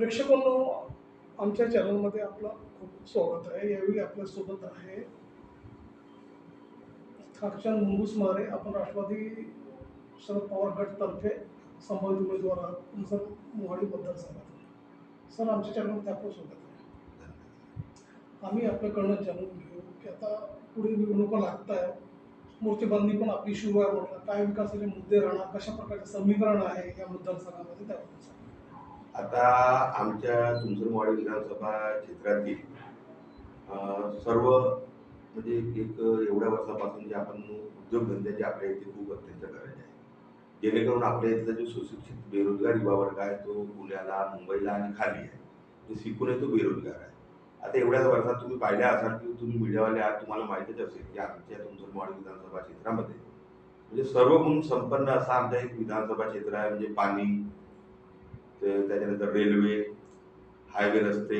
प्रेक्षकांनो आमच्या चॅनलमध्ये आपलं खूप स्वागत आहे. यावेळी आपल्यासोबत आहे खाकचंद मुंगूस मारे. आपण राष्ट्रवादी शरद पवार गटतर्फे संभावित उमेदवार आहात. तुमचं मोहाडी मतदारसंघात. सर आमच्या चॅनलमध्ये आपलं स्वागत आहे. आम्ही आपल्याकडनं जाणून घेऊ की आता पुढे निवडणुका लागत आहे मोर्चेबंदी पण आपली सुरू आहे म्हटलं. काय विकासाचे मुद्दे राहणार? कशा प्रकारचे समीकरण आहे या मतदारसंघामध्ये? त्याबद्दल सांगा. आता आमच्या तुमसरवाडी विधानसभा क्षेत्रातील सर्व म्हणजे एक एवढ्या वर्षापासून जे आपण उद्योगधंद्याची आपल्या इथे खूप अत्यंत करायचे आहे. जेणेकरून आपल्या इथला जो सुशिक्षित बेरोजगार युवा वर्ग आहे तो पुण्याला मुंबईला आणि खाली आहे जे शिकूनही तो बेरोजगार आहे. आता एवढ्याच वर्षात तुम्ही पाहिल्या असाल की तुम्ही मीडियावाले आहात तुम्हाला माहितीच असेल की आमच्या तुमसरवाडी विधानसभा क्षेत्रामध्ये म्हणजे सर्व गुण संपन्न असा आमचा एक विधानसभा क्षेत्र आहे म्हणजे पाणी ते त्याच्यानंतर रेल्वे हायवे रस्ते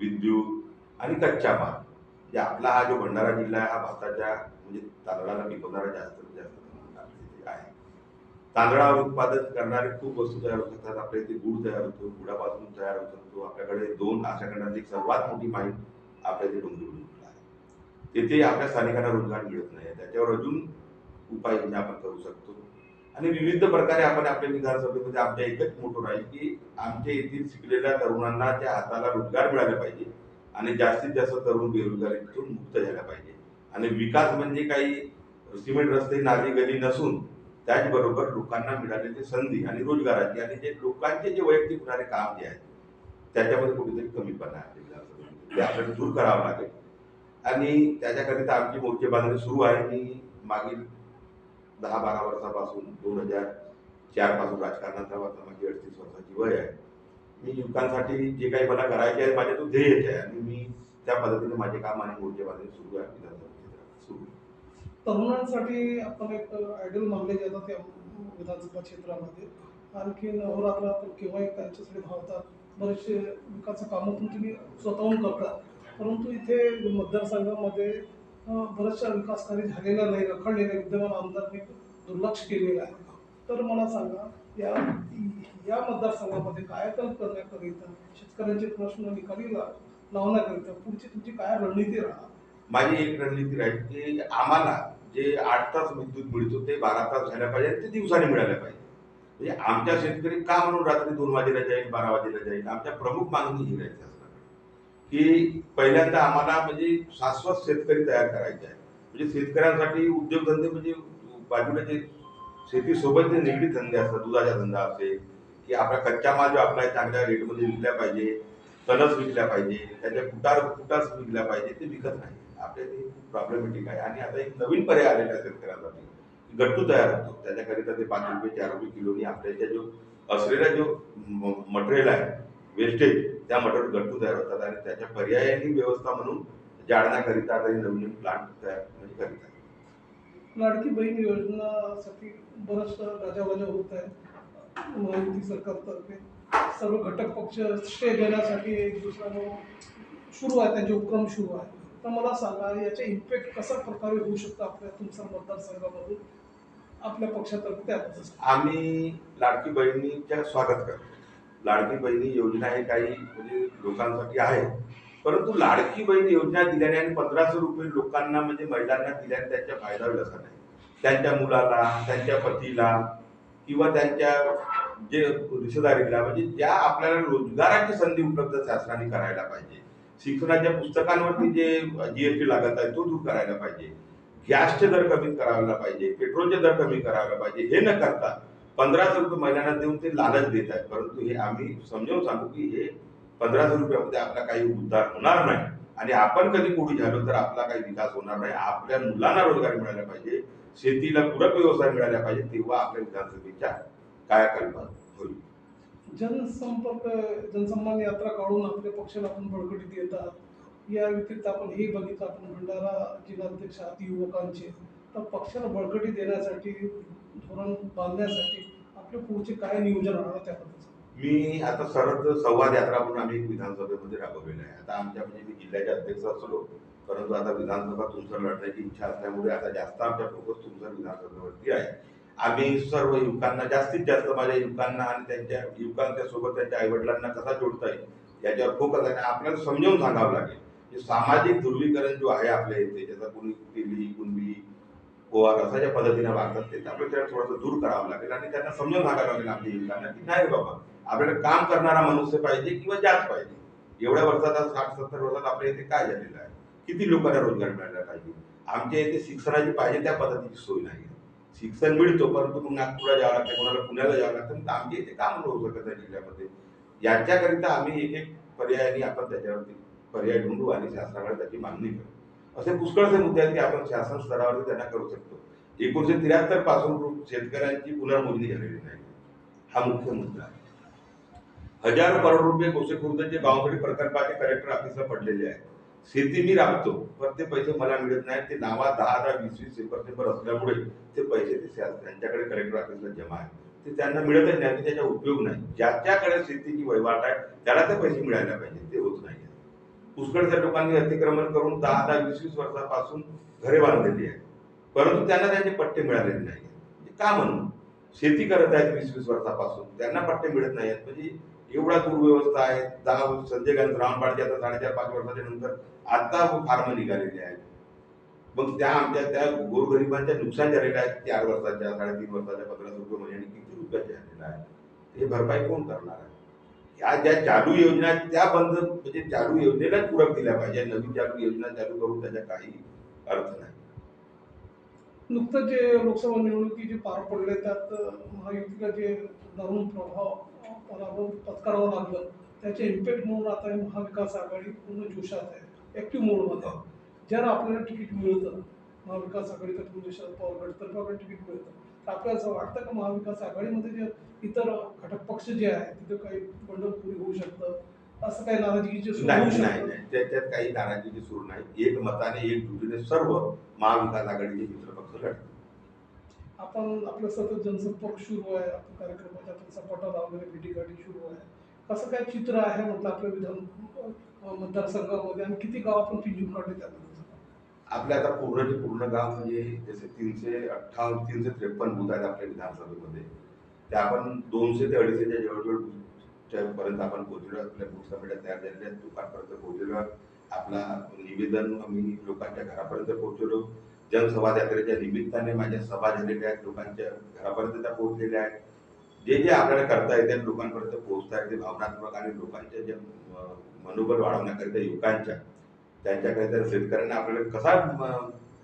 विद्युत आणि कच्चा माल. म्हणजे आपला हा जो भंडारा जिल्हा आहे हा भारताच्या म्हणजे तांदळाला पिकवणारा जास्त म्हणजे जास्त आहे. तांदळावर उत्पादन करणारे खूप वस्तू तयार होत असतात आपल्या इथे गुड तयार होतो गुडापासून तयार होत. असतो आपल्याकडे दोन अशा खंडातली एक सर्वात मोठी माहीत आपल्या इथे डोंगरी आहे. तेथे आपल्या स्थानिकांना रोजगार मिळत नाही. त्याच्यावर अजून उपाययोजना म्हणजे आपण करू शकतो. आणि विविध प्रकारे आपण आपल्या विधानसभेमध्ये आमच्या एकच मोठं राहील की आमच्या येथील शिकलेल्या तरुणांना त्या हाताला रोजगार मिळाला पाहिजे आणि जास्तीत जास्त तरुण बेरोजगारीतून मुक्त झाला पाहिजे. आणि विकास म्हणजे काही सिमेंट रस्ते नाली गली नसून त्याचबरोबर लोकांना मिळालेली संधी आणि रोजगाराची आणि जे लोकांचे जे वैयक्तिक होणारे काम जे आहे त्याच्यामध्ये कुठेतरी कमीपणा आहे. ते आपल्याला दूर करावं लागेल. आणि त्याच्याकरिता आमची मोर्चे बांधणी सुरू आहे. मी मागील दहा बारा वर्षापासून दोन हजार चारपासून राजकारणात आता माझी अडतीस वर्षाची वय आहे. मी युवकांसाठी जे काही मला करायचे आहे माझ्या तो ध्येयच आहे. आणि मी त्या पद्धतीने माझे काम आणि मोर्चे सुरू आहे विधानसभा सुरू तरुणांसाठी आपण एक आयडल मानले जातात त्या विधानसभा क्षेत्रामध्ये. आणखी नवरात्र किंवा केव्हाही त्यांच्यासाठी धावतात. बरेचसे विकास कामं पण तुम्ही स्वतःहून करतात परंतु इथे मतदारसंघामध्ये बऱ्याचशा विकास कार्य झालेला नाही रखडलेला विद्यमान आमदारांनी दुर्लक्ष केलेलं आहे. तर मला सांगा या या मतदारसंघामध्ये कायाकल्प करण्याकरिता शेतकऱ्यांचे प्रश्न निकाली लावण्याकरिता पुढची तुमची काय रणनीती राहणार? माझी एक रणनीती राहील की आम्हाला जे आठ तास विद्युत मिळतो ते बारा तास झाल्या पाहिजे ते दिवसाने मिळायला पाहिजे म्हणजे आमच्या शेतकरी का म्हणून रात्री दोन वाजेला जाईल बारा वाजेला जाईल? आमच्या प्रमुख मागणी ही राहील की पहिल्यांदा आम्हाला म्हणजे शाश्वत शेतकरी तयार करायचे आहे म्हणजे शेतकऱ्यांसाठी उद्योगधंदे म्हणजे बाजूला जे शेतीसोबत जे निगडीत धंदे असतात दुधाचा धंदा असेल की आपला कच्चा माल जो आपला चांगल्या रेटमध्ये विकला पाहिजे तलस विकल्या पाहिजे त्याच्या कुटार कुटास विकल्या पाहिजे ते विकत नाही. आपल्या ते खूप प्रॉब्लेमॅटिक आहे. आणि आता एक नवीन पर्याय आलेला आहे शेतकऱ्यांसाठी गट्टू तयार होतो. त्याच्याकरिता ते पाच रुपये चार रुपये किलोनी आपल्या जो असलेला जो मटेरियल आहे वेस्टेज त्या मटेरियल गट्टू तयार होतात आणि त्याच्या पर्यायाने व्यवस्था म्हणून जाळण्याकरिता आता नवीन प्लांट तयार म्हणजे करीत आहे लाडकी बहीण योजनासाठी बरंच गाजावाजा होत आहे महायुती सरकारतर्फे सर्व घटक पक्ष स्टे देण्यासाठी एक दुसऱ्यानं सुरू आहे त्यांचे उपक्रम सुरू आहे तर मला सांगा याचा इम्पॅक्ट कशा प्रकारे होऊ शकतो आपल्या तुमच्या मतदारसंघामधून? आपल्या पक्षातर्फे सांगा. आम्ही लाडकी बहिणीच्या स्वागत करतो. लाडकी बहिणी योजना हे काही म्हणजे लोकांसाठी आहे. परंतु लाडकी बहीण योजना दिल्याने आणि पंधराशे रुपये लोकांना म्हणजे महिलांना दिल्याने त्यांच्या फायदा होईल असा नाही त्यांच्या मुलाला त्यांच्या पतीला किंवा त्यांच्या जे रिश्तेदारीला म्हणजे ज्या आपल्याला रोजगाराची संधी उपलब्ध शासनाने करायला पाहिजे. शिक्षणाच्या पुस्तकांवरती जे जीएसटी लागत आहे तो दूर करायला पाहिजे. गॅसचे दर कमी करायला पाहिजे पेट्रोलचे दर कमी करायला पाहिजे हे न करता पंधराशे रुपये महिन्यांना देऊन ते लालच देत आहेत. परंतु हे आम्ही समजावून सांगू की हे पंधराशे रुपयामध्ये आपला काही उद्धार होणार नाही. आणि आपण कधी पुढे झालो तर आपला काही विकास होणार नाही. आपल्या मुलांना रोजगार मिळाला पाहिजे. शेतीला पूरक व्यवसाय मिळाला पाहिजे तेव्हा आपल्या विधानसभेच्या कायाकल्प होईल. जनसंपर्क जनसन्मान यात्रा काढून आपल्या पक्षाला आपण बळकटीत देतात या व्यतिरिक्त आपण हे बघितलं आपण भंडारा जिल्हाध्यक्ष आहात युवकांचे तर पक्षाला बळकटी देण्यासाठी धोरण बांधण्यासाठी आपले पुढचे काय नियोजन राहणार त्याबद्दल मी आता सरळ संवाद यात्रा म्हणून आम्ही एक विधानसभेमध्ये राबवलेलं आहे. आता आमच्या म्हणजे मी जिल्ह्याचे अध्यक्ष असलो परंतु आता विधानसभा तुमचं लढण्याची इच्छा असल्यामुळे आता जास्त आमच्या फोकस तुमचं विधानसभेवरती आहे. आम्ही सर्व युवकांना जास्तीत जास्त माझ्या युवकांना आणि त्यांच्या युवकांच्या सोबत त्यांच्या आईवडिलांना कसा जोडता येईल याच्यावर फोकस आहे. आपल्याला समजावून सांगावं लागेल. की सामाजिक ध्रुवीकरण जो आहे आपल्या इथे ज्याचा कोणी तेली कुणबी गोवा असा ज्या पद्धतीने वागतात ते. आपल्याला त्याला थोडंसं दूर करावं लागेल आणि त्यांना समजून घालावं लागेल आपली युवकांना की नाही बाबा. आपल्याला काम करणारा मनुष्य पाहिजे किंवा जात पाहिजे. एवढ्या वर्षात साठ सत्तर वर्षात आपल्या इथे काय झालेलं आहे? किती लोकांना रोजगार मिळाला पाहिजे? आमच्या इथे शिक्षणाची पाहिजे त्या पद्धतीची सोय नाही शिक्षण मिळतो परंतु मग नागपूरला जावं लागतं कोणाला पुण्याला जावं लागतं तर आमच्या इथे काम होऊ शकत नाही जिल्ह्यामध्ये. याच्याकरिता आम्ही एक एक पर्यायाने आपण त्याच्यावरती पर्याय ढूंढू आणि शासनाकडे त्याची मागणी करू. असे पुष्कळसे मुद्दे आहेत की आपण शासन स्तरावरती त्यांना करू शकतो. एकोणीसशे त्र्याहत्तरपासून शेतकऱ्यांची पुनर्मोजणी झालेली नाही. हा मुख्य मुद्दा आहे. हजारो करोड रुपये गोसेखुर्दचे बावंगडी प्रकल्पाचे कलेक्टर ऑफिसला पडलेले आहेत. शेती मी राबतो पण ते पैसे मला मिळत नाहीत. ते नावा दहा दहा वीस वीस पेपर पेपर असल्यामुळे ते पैसे ते त्यांच्याकडे कलेक्टर ऑफिसला जमा आहेत. ते त्यांना मिळतच नाही त्याचा उपयोग नाही. ज्याच्याकडे शेतीची वहिवाट आहे त्याला ते पैसे मिळायला पाहिजे. ते होत नाही. पुष्कळच्या लोकांनी अतिक्रमण करून दहा दहा वीस वीस वर्षापासून घरे बांधलेली आहेत. परंतु त्यांना त्यांचे पट्टे मिळालेले नाही का म्हणून? शेती करत आहेत वीस वीस वर्षापासून. त्यांना पट्टे मिळत नाही आहेत म्हणजे एवढा दुर्व्यवस्था आहे. दहा संजय गांधी रावणपाडचे आता साडेचार पाच वर्षाच्या नंतर आता फार्म निघालेले आहेत. मग त्या आमच्या त्या गोरगरिबांच्या नुकसान झालेल्या आहेत. चार वर्षाच्या साडेतीन वर्षाच्या पंधरा रुपये महिन्याने किती रुपयाचे झालेलं आहे हे भरपाई कोण करणार आहे? या ज्या चालू योजना आहेत, त्या बंद म्हणजे चालू योजनेलाच पूरक दिल्या पाहिजे. नवीन चालू योजना चालू करून त्याचा काही अर्थ नाही. नुकतंच जे लोकसभा निवडणुकी जे पार पडले त्यात महायुतीला जे दारुण प्रभाव पराभव पत्करावं लागलं. त्याचे इम्पॅक्ट म्हणून आता महाविकास आघाडी पूर्ण जोशात आहे. ॲक्टिव्ह मोडमध्ये जर आपल्याला तिकीट मिळतं. महाविकास आघाडीचं म्हणजे शरद पवार गटतर्फे तिकीट मिळतं तर आपल्याला असं वाटतं का महाविकास आघाडीमध्ये जे इतर घटक पक्ष जे आहेत तिथे काही बंडखोरी होऊ शकतं? असं काही होऊ नाही नाही त्याच्यात काही नाराजीची सूर नाही. एक मताने एक जुटीने सर्व महाविकास आघाडीचे मित्रपक्ष लढतात आपण आपलं सतत जनसंपर्क सुरू आहे आपण कार्यक्रमाच्या आपण सपाटा लावलेल्या भेटीगाठी सुरू आहे. कसं काय चित्र आहे म्हटलं आपल्या विधान मतदारसंघामध्ये? आणि किती गाव आपण पिंजून काढले त्याबद्दल आपल्या आता पूर्णचे पूर्ण गाव म्हणजे जसे तीनशे अठ्ठावन्न तीनशे त्रेपन्न बूथ आहेत आपल्या विधानसभेमध्ये. ते आपण दोनशे ते अडीचशेच्या जवळजवळ पर्यंत आपण पोहोचलो आपल्या बूथ कमिट्या तयार झालेल्या आहेत. लोकांपर्यंत पोहोचलेलो आपला निवेदन आम्ही लोकांच्या घरापर्यंत पोहोचलो जनसभा यात्रेच्या निमित्ताने माझ्या सभा झालेल्या आहेत. लोकांच्या घरापर्यंत त्या पोहोचलेल्या आहेत. जे जे आपल्याला करता येते लोकांपर्यंत पोहोचता येते. भावनात्मक आणि लोकांच्या जे मनोबल वाढवण्याकरिता युवकांच्या त्यांच्याकडे तर शेतकऱ्यांना आपल्याला कसा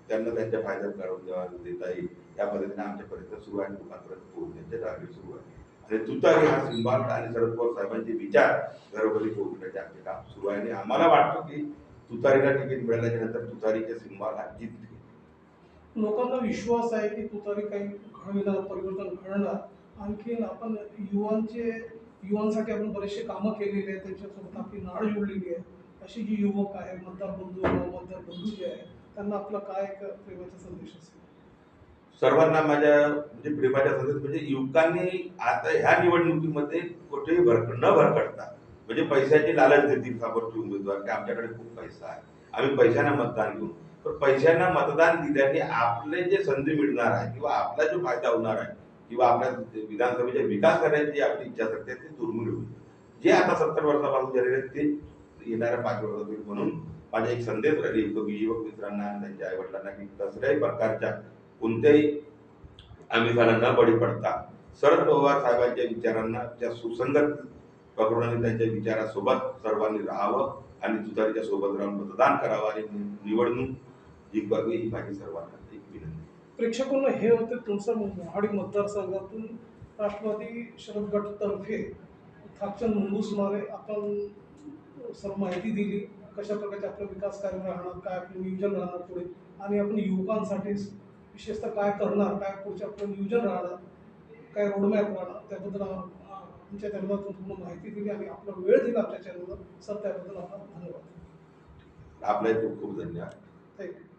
त्यांना त्यांच्या फायदा काढून देता येईल. या पद्धतीने आमच्यापर्यंत सुरू आहे लोकांपर्यंत पोहोचण्याचे कार्य सुरू आहे आणि तुतारी हा सिंबाल आणि शरद पवार साहेबांचे विचार घरोघरी पोहोचण्याचे आमचे काम सुरू आहे आणि आम्हाला वाटतं की तुतारीला तिकीट मिळाल्याच्या नंतर तुतारीच्या सिंबाल हा लोकांना विश्वास आहे की तुतारी काही घडविणार परिवर्तन घडणार. आणखीन आपण युवांचे युवांसाठी आपण बरेचसे कामं केलेली आहेत. त्यांच्यासोबत आपली नाळ जोडलेली आहे. अशी जी युवक आहे मतदार बंधू मतदार बंधू जे आहे त्यांना आपला काय एक प्रेमाचा संदेश असेल? सर्वांना माझ्या म्हणजे प्रेमाच्या संदेश म्हणजे युवकांनी आता ह्या निवडणुकीमध्ये कुठेही भर न भरकटता म्हणजे पैशाची लालच देतील समोरचे उमेदवार की आमच्याकडे खूप पैसा आहे. आम्ही पैशांना मतदान घेऊ पण पैशांना मतदान दिल्याने आपले जे संधी मिळणार आहे किंवा आपला जो फायदा होणार आहे किंवा आपल्या विधानसभेचा विकास करण्याची जी आपली इच्छा असते ते दुर्मिळ होईल. जे आता सत्तर वर्षापासून झालेले आहेत ते येणाऱ्या पाच वर्षात होईल म्हणून माझा एक संदेश राहील युवक युवक मित्रांना त्यांच्या आईवडिलांना की कसल्याही प्रकारच्या कोणत्याही आमिषाला न बळी पडता शरद पवार साहेबांच्या विचारांना त्या सुसंगत प्रकरणाने त्यांच्या विचारासोबत सर्वांनी राहावं आणि तुतारीच्या सोबत राहून मतदान करावं आणि निवडणूक जिंकवावी ही माझी सर्वांना एक विनंती. प्रेक्षकांना हे होते तुमचं मोहाडी मतदारसंघातून राष्ट्रवादी शरद गटतर्फे थापचंद मुंगूसमारे आपण सर्व माहिती दिली कशा प्रकारचे आपलं विकास कार्य राहणार काय आपलं नियोजन राहणार पुढे आणि आपण युवकांसाठी विशेषतः काय करणार काय पुढचे आपलं नियोजन राहणार काय रोडमॅप राहणार त्याबद्दल आमच्या चॅनलला पूर्ण माहिती दिली आणि आपला वेळ दिला आपल्या चॅनलला सर त्याबद्दल आपला धन्यवाद. आपले खूप खूप धन्यवाद. थँक्यू